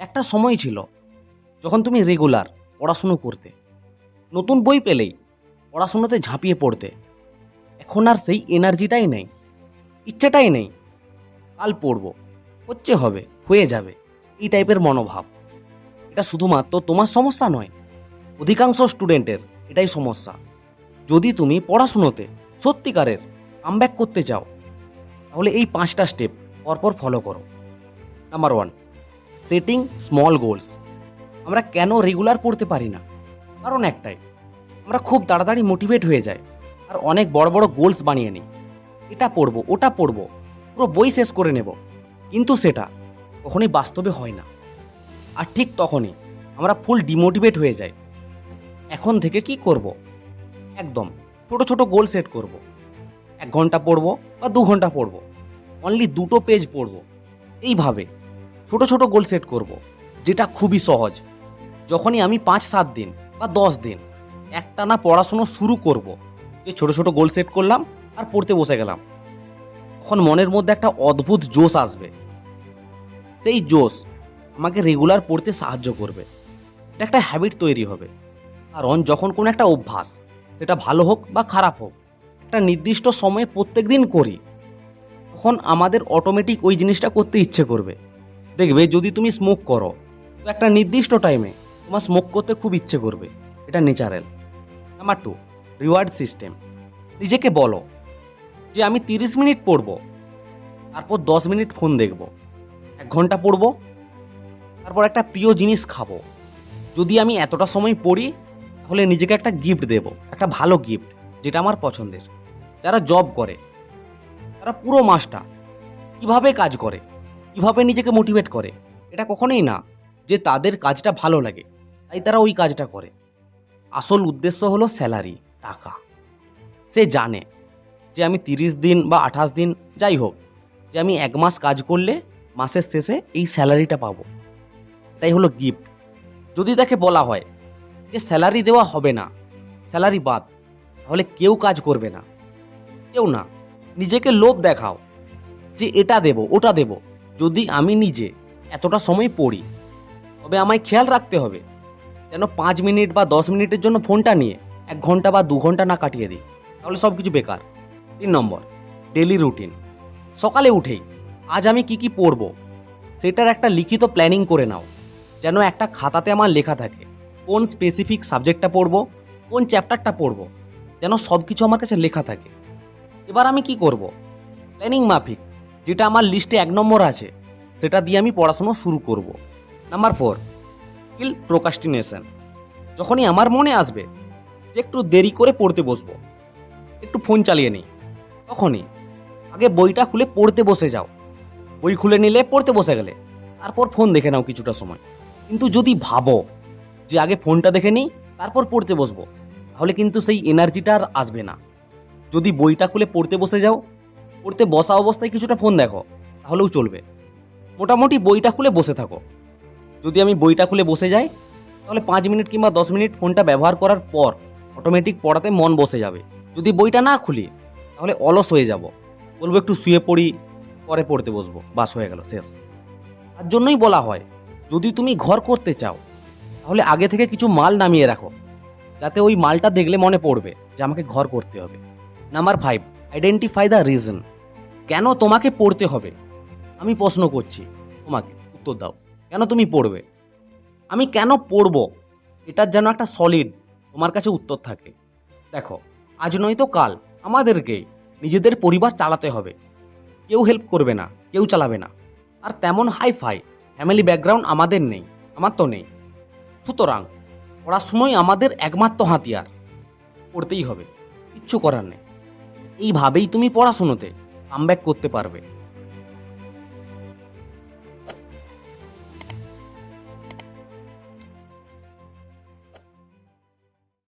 একটা সময় ছিল যখন তুমি রেগুলার পড়াশুনো করতে। নতুন বই পেলেই পড়াশুনোতে ঝাঁপিয়ে পড়তে। এখন আর সেই এনার্জিটাই নেই, ইচ্ছাটাই নেই। কাল পড়ব, হচ্ছে হবে, হয়ে যাবে, এই টাইপের মনোভাব। এটা শুধুমাত্র তোমার সমস্যা নয়, অধিকাংশ স্টুডেন্টের এটাই সমস্যা। যদি তুমি পড়াশুনোতে সত্যিকারের কামব্যাক করতে চাও, তাহলে এই পাঁচটা স্টেপ পরপর ফলো করো। Number one setting small goals আমরা কেন রেগুলার পড়তে পারি না? কারণ একটাই, আমরা খুব তাড়াতাড়ি মোটিভেট হয়ে যাই আর অনেক বড় বড় গোলস বানিয়ে নিই। এটা পড়ব, ওটা পড়ব, পুরো বই শেষ করে নেব। কিন্তু সেটা কখনোই বাস্তবে হয় না। আর ঠিক তখনই আমরা ফুল ডিমোটিভেট হয়ে যাই। এখন থেকে কি করব? একদম ছোট ছোট গোল সেট করব। এক ঘণ্টা পড়ব বা দু ঘণ্টা পড়ব। অনলি দুটো পেজ পড়ব। এইভাবে ছোট ছোট গোল সেট করব, যেটা খুবই সহজ। যখনই আমি পাঁচ, সাত দিন বা দশ দিন একটানা পড়াশুনো শুরু করব, যে ছোট ছোট গোল সেট করলাম আর পড়তে বসে গেলাম, তখন মনের মধ্যে একটা অদ্ভুত জোশ আসবে। সেই জোশ আমাকে রেগুলার পড়তে সাহায্য করবে। এটা একটা হ্যাবিট তৈরি হবে। কারণ যখন কোনো একটা অভ্যাস, সেটা ভালো হোক বা খারাপ হোক, একটা নির্দিষ্ট সময়ে প্রত্যেক দিন করি, তখন আমাদের অটোমেটিক ওই জিনিসটা করতে ইচ্ছে করবে। দেখবে যদি তুমি স্মোক করো, তো একটা নির্দিষ্ট টাইমে তোমার স্মোক করতে খুব ইচ্ছে করবে। এটা natural number two reward system নিজেকে বলো যে আমি তিরিশ মিনিট পড়ব, তারপর দশ মিনিট ফোন দেখব, এক ঘণ্টা পড়ব, তারপর একটা প্রিয় জিনিস খাব। যদি আমি এতটা সময় পড়ি, তাহলে নিজেকে একটা গিফট দেব, একটা ভালো গিফট যেটা আমার পছন্দের। যারা জব করে, তারা পুরো মাসটা কীভাবে কাজ করে? কীভাবে নিজেকে মোটিভেট করে? এটা কখনোই না যে তাদের কাজটা ভালো লাগে, তাই তারা ওই কাজটা করে। আসল উদ্দেশ্য হলো স্যালারি টাকা। সে জানে যে আমি তিরিশ দিন বা আঠাশ দিন, যাই হোক, যে আমি এক মাস কাজ করলে মাসের শেষে এই স্যালারিটা পাবো। তাই হলো গিফট যদি তাকে বলা হয় যে স্যালারি দেওয়া হবে না স্যালারি বাদ, তাহলে কেউ কাজ করবে না। কেউ না। নিজেকে লোভ দেখাও যে এটা দেব, ওটা দেব। যদি আমি নিজে এতটা সময় পড়ি, তবে আমায় খেয়াল রাখতে হবে যেন পাঁচ মিনিট বা দশ মিনিটের জন্য ফোনটা নিয়ে এক ঘণ্টা বা দু ঘণ্টা না কাটিয়ে দিই। তাহলে সব কিছু বেকার। তিন নম্বর ডেলি রুটিন সকালে উঠেই আজ আমি কি কি পড়ব, সেটার একটা লিখিত প্ল্যানিং করে নাও। যেন একটা খাতাতে আমার লেখা থাকে, কোন স্পেসিফিক সাবজেক্টটা পড়ব, কোন চ্যাপ্টারটা পড়ব, যেন সব কিছু আমার কাছে লেখা থাকে। এবার আমি কি করব? প্ল্যানিং মাফিক। যেটা আমার লিস্টে এক নম্বর আছে, সেটা দিয়ে আমি পড়াশুনো শুরু করব। নাম্বার ফোর কিল প্রোকাস্টিনেশন যখনই আমার মনে আসবে যে একটু দেরি করে পড়তে বসবো, একটু ফোন চালিয়ে নিই, তখনই আগে বইটা খুলে পড়তে বসে যাও। বই খুলে নিলে পড়তে বসে গেলে, তারপর ফোন দেখে নাও কিছুটা সময়। কিন্তু যদি ভাবো যে আগে ফোনটা দেখে নিই, তারপর পড়তে বসবো, তাহলে কিন্তু সেই এনার্জিটা আর আসবে না। যদি বইটা খুলে পড়তে বসে যাও পড়তে বসা অবস্থায় কিছুটা ফোন দেখো, তাহলেও চলবে। মোটামুটি বইটা খুলে বসে থাকো। যদি আমি বইটা খুলে বসে যাই, তাহলে পাঁচ মিনিট কিংবা দশ মিনিট ফোনটা ব্যবহার করার পর অটোমেটিক পড়াতে মন বসে যাবে। যদি বইটা না খুলি, তাহলে অলস হয়ে যাব। বলব একটু শুয়ে পড়ি, পরে পড়তে বসবো, বাস হয়ে গেল, শেষ। তার জন্যই বলা হয়, যদি তুমি ঘর করতে চাও, তাহলে আগে থেকে কিছু মাল নামিয়ে রাখো, যাতে ওই মালটা দেখলে মনে পড়বে যে আমাকে ঘর করতে হবে। Number five identify the reason কেন তোমাকে পড়তে হবে? আমি প্রশ্ন করছি। তোমাকে উত্তর দাও। কেন তুমি পড়বে? আমি কেন পড়ব? এটার যেন একটা সলিড তোমার কাছে উত্তর থাকে। দেখো, আজ নয়তো কাল। আমাদেরকে নিজেদের পরিবার চালাতে হবে। কেউ হেল্প করবে না, কেউ চালাবে না। আর তেমন হাই ফাই ফ্যামিলি ব্যাকগ্রাউন্ড আমাদের নেই, আমার তো নেই। সুতরাং পড়াশুনোই আমাদের একমাত্র হাতিয়ার। পড়তেই হবে, কিচ্ছু করার নেই। এইভাবেই তুমি পড়াশুনোতে কামব্যাক করতে পারবে।